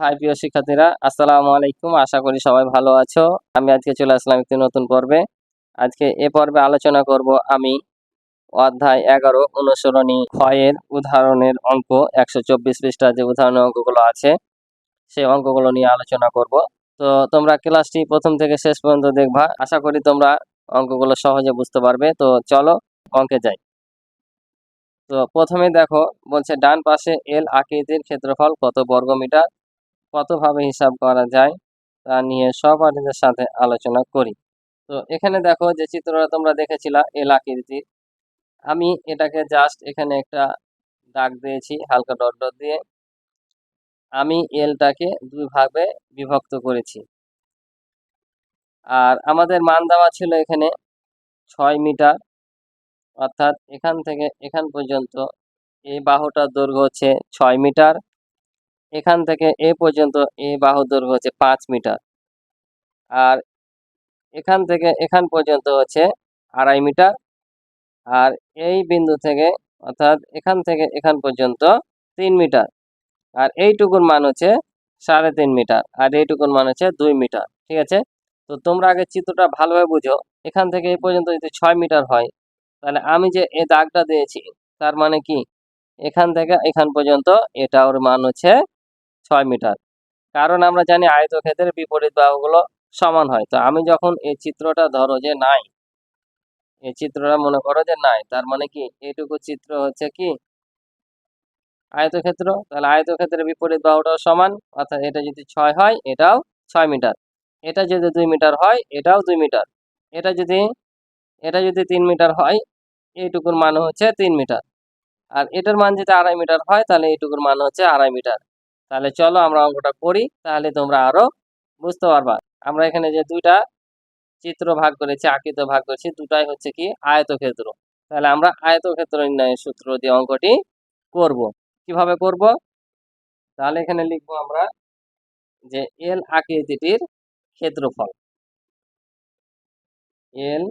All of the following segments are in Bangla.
হাই প্রিয় শিক্ষার্থীরা, আসসালামু আলাইকুম। আশা করি সবাই ভালো আছো। আমি আজকে চলে আসলাম একটি নতুন পর্বে। আজকে এ পর্বে আলোচনা করব আমি অধ্যায় এগারো, অনুসরণী ক্ষয়ের উদাহরণের অঙ্ক। একশো চব্বিশ পৃষ্ঠা যে উদাহরণের অঙ্কগুলো আছে, সেই অঙ্কগুলো নিয়ে আলোচনা করব। তো তোমরা ক্লাসটি প্রথম থেকে শেষ পর্যন্ত দেখবা। আশা করি তোমরা অঙ্কগুলো সহজে বুঝতে পারবে। তো চলো অঙ্কে যাই। তো প্রথমে দেখো, বলছে ডান পাশে এল আকৃতির ক্ষেত্রফল কত বর্গমিটার? কতভাবে হিসাব করা যায় তা নিয়ে সহপাঠীদের সাথে আলোচনা করি। তো এখানে দেখো যে চিত্রটা তোমরা দেখেছিলা এল আকৃতির আমি এটাকে জাস্ট এখানে একটা দাগ দিয়েছি, হালকা ডট ডট দিয়ে। আমি এলটাকে দুই ভাগে বিভক্ত করেছি। আর আমাদের মান দেওয়া ছিল এখানে ছয় মিটার। অর্থাৎ এখান থেকে এখান পর্যন্ত এই বাহুটার দৈর্ঘ্য হচ্ছে ছয় মিটার। এখান থেকে এ পর্যন্ত এ বাহু দৈর্ঘ্য হচ্ছে পাঁচ মিটার। আর এখান থেকে এখান পর্যন্ত হচ্ছে আড়াই মিটার। আর এই বিন্দু থেকে, অর্থাৎ এখান থেকে এখান পর্যন্ত তিন মিটার। আর এইটুকুর মান হচ্ছে সাড়ে তিন মিটার। আর এইটুকুর মান হচ্ছে দুই মিটার। ঠিক আছে? তো তোমরা আগে চিত্রটা ভালোভাবে বুঝো। এখান থেকে এই পর্যন্ত যদি ছয় মিটার হয়, তাহলে আমি যে এই দাগটা দিয়েছি, তার মানে কি? এখান থেকে এখান পর্যন্ত এটা ওর মান হচ্ছে ছয় মিটার। কারণ আমরা জানি আয়তক্ষেত্রের বিপরীত বাহুগুলো সমান হয়। তো আমি যখন এই চিত্রটা ধরো যে নাই, এই চিত্রটা মনে করো যে নাই, তার মানে কি এইটুকু চিত্র হচ্ছে কি আয়তক্ষেত্র? তাহলে আয়তক্ষেত্রের বিপরীত বাহুটাও সমান, অর্থাৎ এটা যদি ছয় হয়, এটাও ছয় মিটার। এটা যদি দুই মিটার হয়, এটাও দুই মিটার। এটা যদি এটা যদি তিন মিটার হয়, এইটুকুর মান হচ্ছে তিন মিটার। আর এটার মান যদি আড়াই মিটার হয়, তাহলে এইটুকুর মান হচ্ছে আড়াই মিটার। তাহলে চলো আমরা অঙ্কটা করি, তাহলে তোমরা আরও বুঝতে পারবা। আমরা এখানে যে দুইটা চিত্র ভাগ করেছি, আকৃত ভাগ করেছি, দুটাই হচ্ছে কি আয়তক্ষেত্র। তাহলে আমরা আয়তক্ষেত্র নির্ণয়ের সূত্র দিয়ে অঙ্কটি করব। কীভাবে করব? তাহলে এখানে লিখব আমরা যে এল আকৃতিটির ক্ষেত্রফল। এল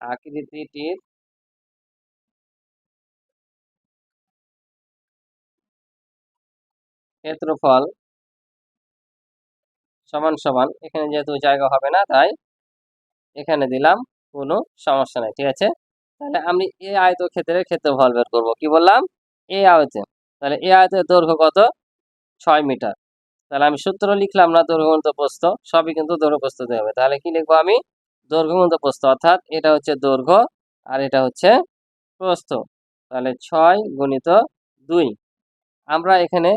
আকৃতিটির ক্ষেত্রফল সমান সমান, এখানে যেহেতু জায়গা হবে না, তাই এখানে দিলাম কোনো সমস্যা নাই, ঠিক আছে? তাহলে আমি এই আয়ত ক্ষেত্রের ক্ষেত্রফল বের করব, কি বললাম? এই আয়তে, তাহলে এই আয়তের দৈর্ঘ্য কত? ছয় মিটার। তাহলে আমি সূত্র লিখলাম না দৈর্ঘ্যমন্ত প্রস্থ, সবই কিন্তু দৈর্ঘ্য প্রস্থ হবে। তাহলে কি লিখব আমি? দৈর্ঘ্যমন্ত প্রস্থ, অর্থাৎ এটা হচ্ছে দৈর্ঘ্য আর এটা হচ্ছে প্রস্থ। তাহলে ছয় গুণিত দুই। আমরা এখানে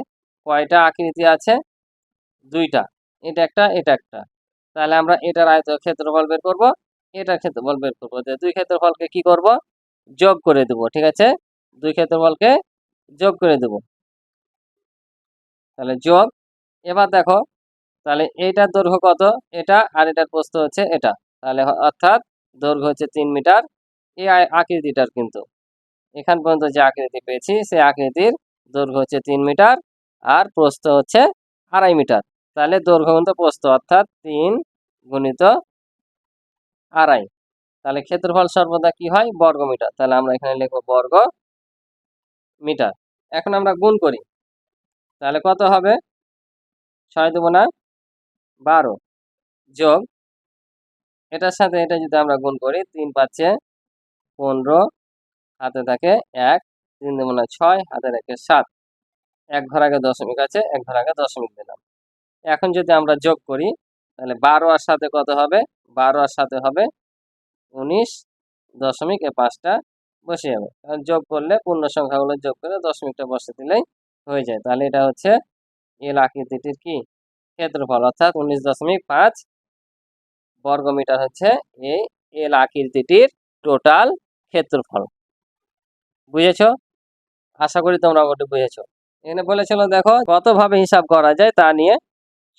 কয়টা আকৃতি আছে? দুইটা। এটা একটা এটা একটা। তাহলে আমরা এটার আয়ত ক্ষেত্রফল বের করব, এটার ক্ষেত্রফল বের করব। দুই ক্ষেত্রফলকে কি করব? যোগ করে দেব, ঠিক আছে? দুই ক্ষেত্রফলকে যোগ করে দেব। তাহলে যোগ, এবার দেখো, তাহলে এইটার দৈর্ঘ্য কত? এটা, আর এটার প্রস্থ হচ্ছে এটা। তাহলে অর্থাৎ দৈর্ঘ্য হচ্ছে তিন মিটার। এই আকৃতিটার কিন্তু। এখান পর্যন্ত যে আকৃতি পেয়েছি, সেই আকৃতির দৈর্ঘ্য হচ্ছে তিন মিটার। আর প্রস্থ হচ্ছে আড়াই মিটার। তাহলে দৈর্ঘ্য কিন্তু প্রস্থ অর্থাৎ তিন গুণিত আড়াই। তাহলে ক্ষেত্রফল সর্বদা কি হয়? বর্গ মিটার। তাহলে আমরা এখানে লিখব বর্গ মিটার। এখন আমরা গুণ করি। তাহলে কত হবে? ছয় না বারো যোগ এটার সাথে এটা যদি আমরা গুণ করি, তিন পাচ্ছে পনেরো, হাতে থাকে এক, তিন না ছয়, হাতে থাকে সাত। এক ঘর আগে দশমিক আছে, এক ঘর আগে দশমিক দিলাম। এখন যদি আমরা যোগ করি, তাহলে বারো আর সাথে কত হবে? বারো আর সাথে হবে উনিশ দশমিক এ পাঁচটা বসে যাবে কারণ যোগ করলে পূর্ণ সংখ্যাগুলো যোগ করে দশমিকটা বসে দিলেই হয়ে যায়। তাহলে এটা হচ্ছে এল আকৃতিটির কি? ক্ষেত্রফল। অর্থাৎ উনিশ দশমিক পাঁচ বর্গমিটার হচ্ছে এই এল আকৃতিটির টোটাল ক্ষেত্রফল। বুঝেছ? আশা করি তোমরা ওটা বুঝেছ। এখানে বলেছিল, দেখো, কতভাবে হিসাব করা যায় তা নিয়ে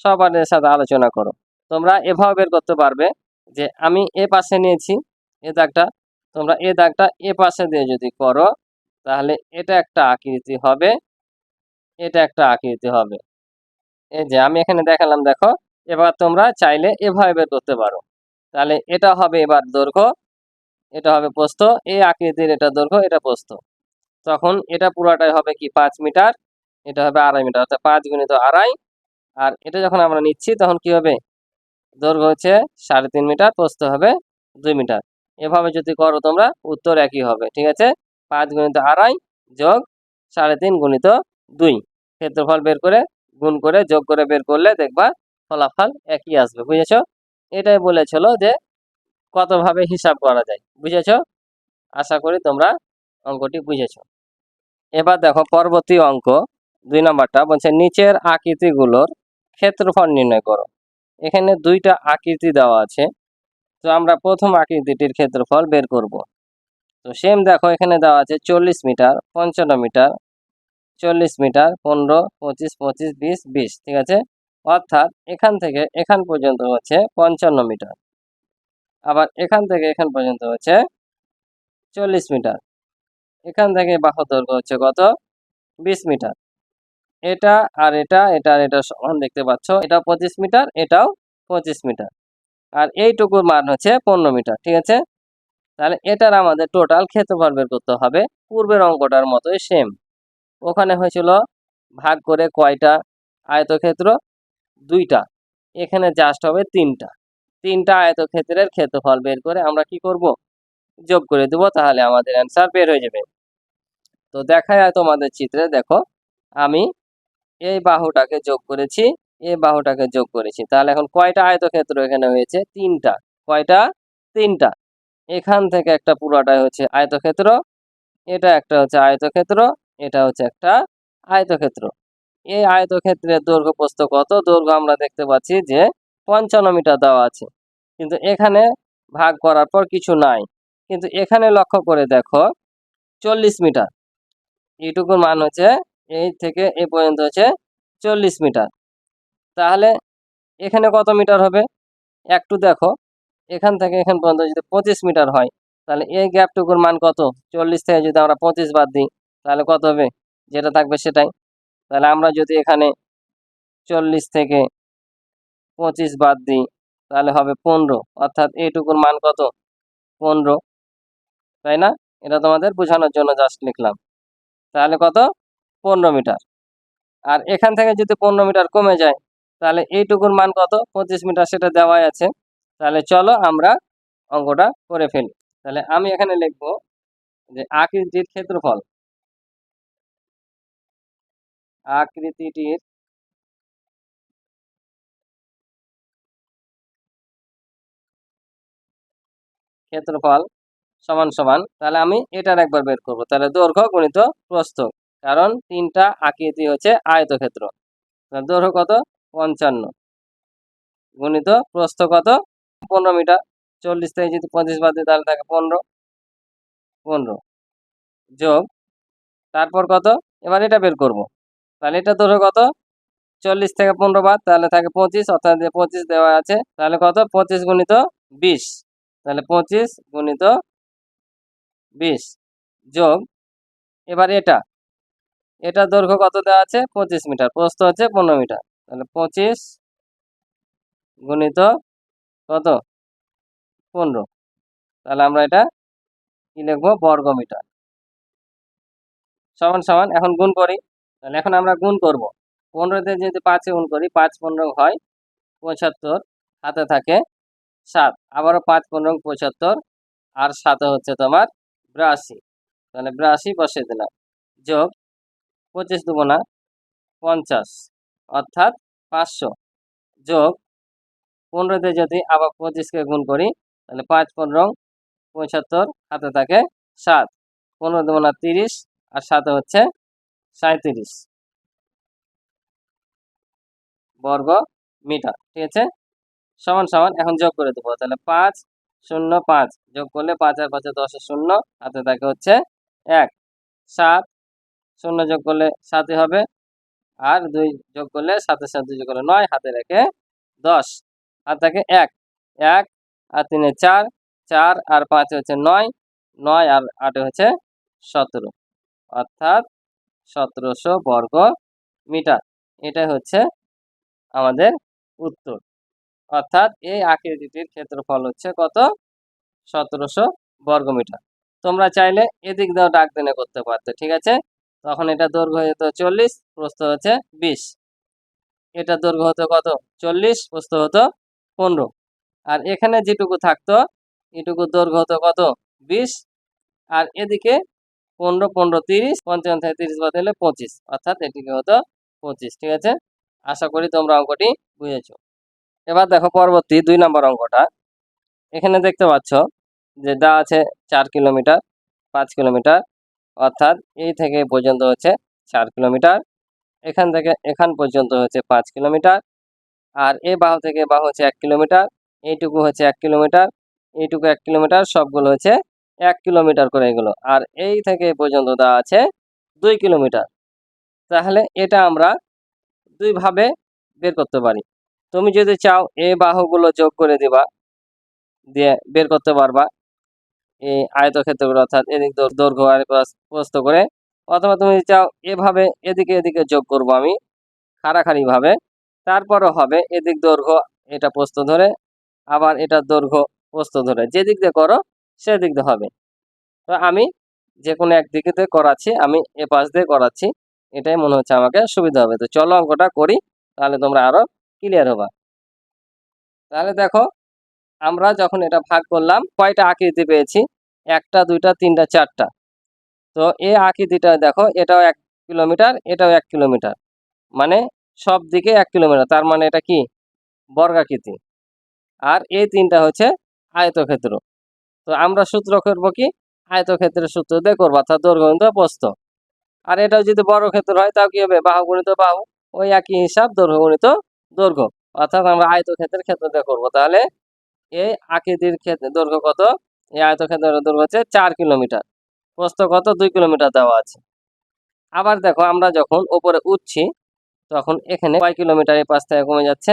সবার সাথে আলোচনা করো। তোমরা এভাবে বের করতে পারবে যে, আমি এ পাশে নিয়েছি, এ দাগটা। তোমরা এ দাগটা এ পাশে দিয়ে যদি করো, তাহলে এটা একটা আকৃতি হবে, এটা একটা আকৃতি হবে। এই যে, আমি এখানে দেখালাম, দেখো, এবার তোমরা চাইলে এভাবে বের করতে পারো। তাহলে এটা হবে এবার দৈর্ঘ্য, এটা হবে প্রস্থ, এই আকৃতির এটা দৈর্ঘ্য, এটা প্রস্থ। তখন এটা পুরাটাই হবে কি, পাঁচ মিটার এটা হবে আড়াই মিটার, অর্থাৎ পাঁচ গুণিত আড়াই। আর এটা যখন আমরা নিচ্ছি, তখন কি হবে? দৈর্ঘ্য হচ্ছে সাড়ে তিন মিটার, প্রস্থ হবে দুই মিটার। এভাবে যদি করো তোমরা, উত্তর একই হবে, ঠিক আছে? পাঁচ গুণিত আড়াই যোগ সাড়ে তিন গুণিত দুই। ক্ষেত্রফল বের করে, গুণ করে, যোগ করে বের করলে দেখবা ফলাফল একই আসবে, বুঝেছ? এটাই বলেছিল যে কতভাবে হিসাব করা যায়, বুঝেছ? আশা করি তোমরা অঙ্কটি বুঝেছ। এবার দেখো পরবর্তী অঙ্ক। দুই নাম্বারটা বলছে, নিচের আকৃতিগুলোর ক্ষেত্রফল নির্ণয় করো। এখানে দুইটা আকৃতি দেওয়া আছে। তো আমরা প্রথম আকৃতিটির ক্ষেত্রফল বের করব। তো সেম দেখো, এখানে দেওয়া আছে চল্লিশ মিটার, পঞ্চান্ন মিটার, চল্লিশ মিটার, পনেরো, পঁচিশ পঁচিশ, বিশ বিশ, ঠিক আছে? অর্থাৎ এখান থেকে এখান পর্যন্ত হচ্ছে পঞ্চান্ন মিটার। আবার এখান থেকে এখান পর্যন্ত হচ্ছে চল্লিশ মিটার। এখান থেকে বাহু দৈর্ঘ্য হচ্ছে কত? বিশ মিটার। এটা আর এটা এটা আর এটা সমান দেখতে পাচ্ছ। এটা পঁচিশ মিটার, এটাও পঁচিশ মিটার। আর এইটুকুর মান হচ্ছে পনেরো মিটার, ঠিক আছে? তাহলে এটার আমাদের টোটাল ক্ষেত্রফল বের করতে হবে পূর্বের অঙ্কটার মতোই সেম ওখানে হয়েছিল ভাগ করে কয়টা? আয়তক্ষেত্র দুইটা। এখানে জাস্ট হবে তিনটা। তিনটা আয়তক্ষেত্রের ক্ষেত্রফল বের করে আমরা কি করব? যোগ করে দেব, তাহলে আমাদের অ্যান্সার বের হয়ে যাবে। তো দেখায় তোমাদের চিত্রে, দেখো, আমি এই বাহুটাকে যোগ করেছি, এই বাহুটাকে যোগ করেছি। তাহলে এখন কয়টা আয়তক্ষেত্র এখানে হয়েছে? তিনটা। কয়টা? তিনটা। এখান থেকে একটা পুরোটাই হচ্ছে আয়তক্ষেত্র, এটা একটা হচ্ছে আয়তক্ষেত্র, এটা হচ্ছে একটা আয়তক্ষেত্র। এই আয়তক্ষেত্রের দৈর্ঘ্য প্রস্থ কত? দৈর্ঘ্য আমরা দেখতে পাচ্ছি যে পঞ্চান্ন মিটার দেওয়া আছে। কিন্তু এখানে ভাগ করার পর কিছু নাই। কিন্তু এখানে লক্ষ্য করে দেখো, চল্লিশ মিটার। এইটুকুর মান হচ্ছে এই থেকে এ পর্যন্ত হচ্ছে চল্লিশ মিটার। তাহলে এখানে কত মিটার হবে? একটু দেখো। এখান থেকে এখান পর্যন্ত যদি পঁচিশ মিটার হয়, তাহলে এই গ্যাপটুকুর মান কত? চল্লিশ থেকে যদি আমরা পঁচিশ বাদ দিই, তাহলে কত হবে? যেটা থাকবে সেটাই। তাহলে আমরা যদি এখানে চল্লিশ থেকে পঁচিশ বাদ দিই, তাহলে হবে পনেরো। অর্থাৎ এইটুকুর মান কত? পনেরো। তাই না? এটা তোমাদের বোঝানোর জন্য জাস্ট লিখলাম। তাহলে কত? পনেরো মিটার। আর এখান থেকে যদি পনেরো মিটার কমে যায়, তাহলে এইটুকুর মান কত? পঁচিশ মিটার, সেটা দেওয়াই আছে। তাহলে চলো আমরা অঙ্কটা করে ফেলি। তাহলে আমি এখানে লিখব যে আকৃতির ক্ষেত্রফল। আকৃতিটির ক্ষেত্রফল সমান সমান, তাহলে আমি এটার একবার বের করব। তাহলে দৈর্ঘ্য গণিত প্রস্থ। কারণ তিনটা আকৃতি হচ্ছে আয়তক্ষেত্র। দৈর্ঘ্য কত? পঞ্চান্ন। গণিত প্রস্থ কত? পনেরো মিটার। চল্লিশ থেকে যদি পঁচিশ বাদ দিই, তাহলে থাকে পনেরো। পনেরো। যোগ। তারপর কত? এবার এটা বের করব। তাহলে এটা দৈর্ঘ্য কত? চল্লিশ থেকে পনেরো বাদ, তাহলে থাকে পঁচিশ। অর্থাৎ পঁচিশ দেওয়া আছে, তাহলে কত? পঁচিশ গুণিত বিশ। তাহলে পঁচিশ গুণিত বিশ। যোগ। এবার এটা। এটা দৈর্ঘ্য কত দেওয়া আছে? পঁচিশ মিটার। প্রস্থ হচ্ছে পনেরো মিটার। তাহলে পঁচিশ গুণিত কত? পনেরো। তাহলে আমরা এটা কি লিখব? বর্গ মিটার সমান সমান, এখন গুণ করি। তাহলে এখন আমরা গুণ করব। পনেরোতে যদি পাঁচে গুণ করি, পাঁচ পনেরো হয় পঁচাত্তর হাতে থাকে সাত। আবারও পাঁচ পনেরো, পঁচাত্তর, আর সাথে হচ্ছে তোমার বিরাশি। তাহলে বিরাশি বসে দিলাম। যোগ পঁচিশ না পঞ্চাশ, অর্থাৎ পাঁচশো। যোগ পনেরোতে যদি আবার পঁচিশকে গুণ করি, তাহলে পাঁচ পনেরো পঁচাত্তর হাতে থাকে সাত। পনেরো না তিরিশ আর সাথে হচ্ছে সাঁত্রিশ বর্গ মিটার, ঠিক আছে? সমান সমান এখন যোগ করে দেবো, তাহলে পাঁচ শূন্য পাঁচ। যোগ করলে পাঁচ আর পাঁচে দশের শূন্য, হাতে থাকে হচ্ছে এক। সাত শূন্য যোগ করলে সাতই হবে আর দুই যোগ করলে সাতের সাথে দুই যোগ করলে নয়, হাতে রেখে দশ। আর থাকে এক। এক আর তিনে চার চার আর পাঁচে হচ্ছে নয় নয় আর আটে হচ্ছে সতেরো। অর্থাৎ সতেরোশো বর্গ মিটার। এটাই হচ্ছে আমাদের উত্তর। অর্থাৎ এই আকৃতিটির ক্ষেত্রফল হচ্ছে কত? সতেরোশো বর্গমিটার তোমরা চাইলে এদিক দিয়েও ডাক দিনে করতে পারতে, ঠিক আছে? তখন এটা দৈর্ঘ্য যেত চল্লিশ, প্রস্থ হচ্ছে বিশ। এটা দৈর্ঘ্য হতো কত? চল্লিশ, প্রস্থ হতো পনেরো। আর এখানে যেটুকু থাকতো, এটুকু দৈর্ঘ্য হতো কত? বিশ। আর এদিকে পনেরো পনেরো তিরিশ, পঞ্চান্ন থেকে তিরিশ বাদ হলে পঁচিশ। অর্থাৎ এটিকে হতো পঁচিশ, ঠিক আছে? আশা করি তোমরা অঙ্কটি বুঝেছ। এবার দেখো পরবর্তী দুই নম্বর অঙ্কটা। এখানে দেখতে পাচ্ছ যে দা আছে চার কিলোমিটার, পাঁচ কিলোমিটার। অর্থাৎ এই থেকে পর্যন্ত হচ্ছে চার কিলোমিটার। এখান থেকে এখান পর্যন্ত হচ্ছে পাঁচ কিলোমিটার। আর এই বাহু থেকে এ বাহু হচ্ছে এক কিলোমিটার। এইটুকু হচ্ছে এক কিলোমিটার। এইটুকু এক কিলোমিটার, সবগুলো হচ্ছে এক কিলোমিটার করে এগুলো। আর এই থেকে পর্যন্ত দেওয়া আছে দুই কিলোমিটার। তাহলে এটা আমরা দুইভাবে বের করতে পারি। তুমি যদি চাও এই বাহুগুলো যোগ করে দিবা, দিয়ে বের করতে পারবা। এই আয়তক্ষেত্রগুলো অর্থাৎ এদিক দৈর্ঘ্য আর প্রস- প্রস্থ করে। অথবা তুমি চাও এভাবে এদিকে এদিকে যোগ করব আমি খাড়াখাড়ি ভাবে তারপরও হবে এদিক দৈর্ঘ্য এটা প্রস্থ ধরে, আবার এটা দৈর্ঘ্য প্রস্থ ধরে। যেদিক দিয়ে করো সেদিক দিয়ে হবে। তো আমি যে কোনো একদিকে দিয়ে করাচ্ছি, আমি এ পাশ দিয়ে করাচ্ছি, এটাই মনে হচ্ছে আমাকে সুবিধা হবে। তো চলো অঙ্কটা করি, তাহলে তোমরা আরও ক্লিয়ার হবা। তাহলে দেখো আমরা যখন এটা ভাগ করলাম, কয়টা আকৃতি পেয়েছি একটা, দুইটা, তিনটা, চারটা। তো এই আকৃতিটা দেখো, এটাও এক কিলোমিটার, এটাও এক কিলোমিটার। মানে সব দিকে এক কিলোমিটার, তার মানে এটা কি? বর্গাকৃতি। আর এই তিনটা হচ্ছে আয়তক্ষেত্র। তো আমরা সূত্র করব কি? আয়তক্ষেত্রের সূত্র দিয়ে করব, অর্থাৎ দৈর্ঘ্য গুণিত প্রস্থ। আর এটাও যদি বড় ক্ষেত্র হয়, তাও কি হবে? বাহু গণিত বাহু। ওই একই হিসাব দৈর্ঘ্য গণিত দৈর্ঘ্য। অর্থাৎ আমরা আয়তক্ষেত্রের ক্ষেত্র দিয়ে করব। তাহলে এই আকৃতির ক্ষেত্রে দৈর্ঘ্য কত? এই আয়তক্ষেত্রের দৈর্ঘ্য হচ্ছে চার কিলোমিটার। প্রস্থ কত? দুই কিলোমিটার দেওয়া আছে। আবার দেখো, আমরা যখন উপরে উঠছি, তখন এখানে কয় কিলোমিটার এই পাশ থেকে কমে যাচ্ছে?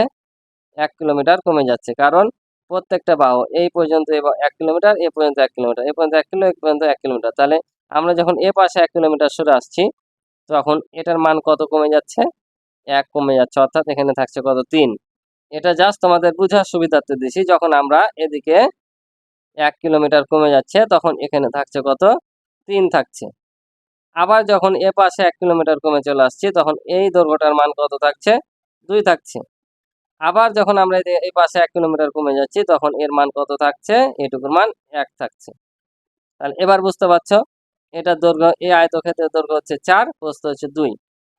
এক কিলোমিটার কমে যাচ্ছে। কারণ প্রত্যেকটা বাহু এই পর্যন্ত এক কিলোমিটার, এ পর্যন্ত এক কিলোমিটার, এ পর্যন্ত এক কিলো, এ পর্যন্ত এক কিলোমিটার। তাহলে আমরা যখন এ পাশে এক কিলোমিটার সরে আসছি, তখন এটার মান কত কমে যাচ্ছে? এক কমে যাচ্ছে। অর্থাৎ এখানে থাকছে কত? তিন। এটা জাস্ট তোমাদের বোঝার সুবিধার্থে দিছি, যখন আমরা এদিকে এক কিলোমিটার কমে যাচ্ছে, তখন এখানে থাকছে কত? তিন থাকছে। আবার যখন এ পাশে এক কিলোমিটার কমে চলে আসছি, তখন এই দৈর্ঘ্যটার মান কত থাকছে? দুই থাকছে। আবার যখন আমরা এই পাশে এক কিলোমিটার কমে যাচ্ছি, তখন এর মান কত থাকছে? এটুকুর মান এক থাকছে। তাহলে এবার বুঝতে পারছ? এটা দৈর্ঘ্য, এই আয়তক্ষেত্রের দৈর্ঘ্য হচ্ছে চার, প্রস্থ হচ্ছে দুই।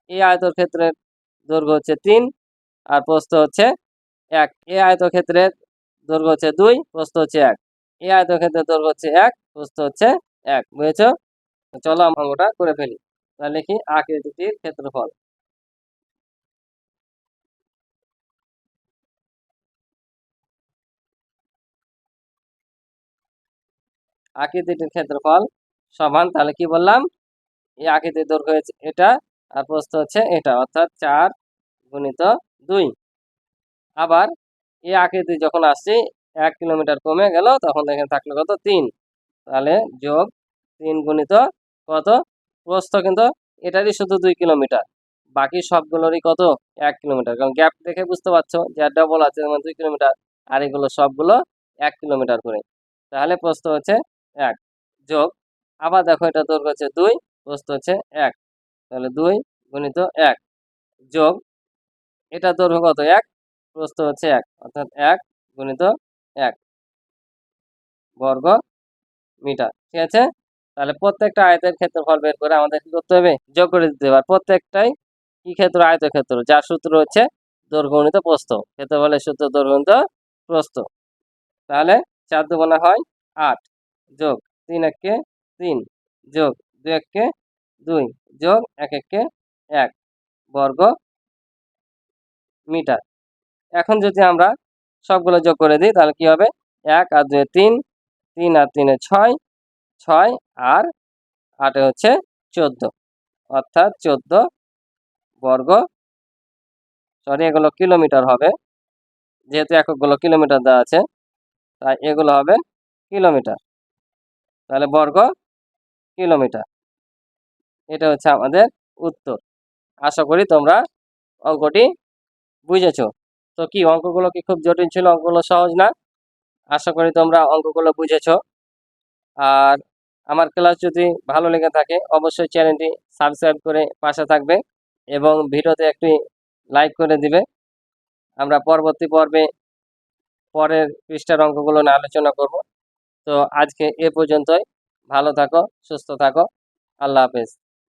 এই আয়তক্ষেত্রের দৈর্ঘ্য হচ্ছে তিন, আর প্রস্থ হচ্ছে এক এই আয়তক্ষেত্রের দৈর্ঘ্য হচ্ছে দুই, প্রস্থ হচ্ছে এক। এই আয়তক্ষেত্রের দৈর্ঘ্য হচ্ছে এক, প্রস্থ হচ্ছে এক, বুঝেছ? চলো আমরা অঙ্কটা করে ফেলি। তাহলে কি? আকৃতিটির ক্ষেত্রফল। আকৃতিটির ক্ষেত্রফল সমান, তাহলে কি বললাম? এই আকৃতির দৈর্ঘ্য এটা আর প্রস্থ হচ্ছে এটা, অর্থাৎ চার গুণিত দুই। আবার এই আকৃতি যখন আসছি, এক কিলোমিটার কমে গেল, তখন এখানে থাকল কত? তিন। তাহলে যোগ তিন গুণিত কত? প্রস্থ কিন্তু এটারই শুধু দুই কিলোমিটার। বাকি সবগুলোরই কত? এক কিলোমিটার। কারণ গ্যাপ দেখে বুঝতে পারছ যে ডবল আছে যেমন দুই কিলোমিটার, আর এগুলো সবগুলো এক কিলোমিটার করে। তাহলে প্রস্থ হচ্ছে এক। যোগ, আবার দেখো এটা দৈর্ঘ্য হচ্ছে দুই, প্রস্থ হচ্ছে এক। তাহলে দুই গুণিত এক। যোগ, এটা দৈর্ঘ্য কত? এক। প্রস্থ হচ্ছে এক, অর্থাৎ এক গুণিত এক বর্গ মিটার, ঠিক আছে? তাহলে প্রত্যেকটা আয়তের ক্ষেত্রফল বের করে আমাদের কি করতে হবে? যোগ করে দিতে হবে। প্রত্যেকটাই কি ক্ষেত্র? আয়ত ক্ষেত্র। যার সূত্র হচ্ছে দৈর্ঘ্য গুণিত প্রস্থ। ক্ষেত্রফলের সূত্র দৈর্ঘ্য গুণিত প্রস্থ। তাহলে চার দুগুণে হয় আট যোগ তিন এককে তিন যোগ দুই এককে দুই যোগ এক এককে এক বর্গ মিটার। এখন যদি আমরা সবগুলো যোগ করে দিই, তাহলে কি হবে? এক আর দুই তিন তিন আর তিনে ছয় ছয় আর আটে হচ্ছে চোদ্দ। অর্থাৎ চোদ্দ বর্গ সরি এগুলো কিলোমিটার হবে। যেহেতু এককগুলো কিলোমিটার দেওয়া আছে, তাই এগুলো হবে কিলোমিটার। তাহলে বর্গ কিলোমিটার। এটা হচ্ছে আমাদের উত্তর। আশা করি তোমরা অঙ্কটি বুঝেছ। তো কি, অঙ্কগুলো কি খুব জটিল ছিল? অঙ্কগুলো সহজ না? আশা করি তোমরা অঙ্কগুলো বুঝেছ। আর আমার ক্লাস যদি ভালো লেগে থাকে, অবশ্যই চ্যানেলটি সাবস্ক্রাইব করে পাশে থাকবে এবং ভিডিওতে একটি লাইক করে দিবে। আমরা পরবর্তী পর্বে পরের পৃষ্ঠার অঙ্কগুলো নিয়ে আলোচনা করব। তো আজকে এ পর্যন্তই। ভালো থাকো, সুস্থ থাকো। আল্লাহ হাফেজ।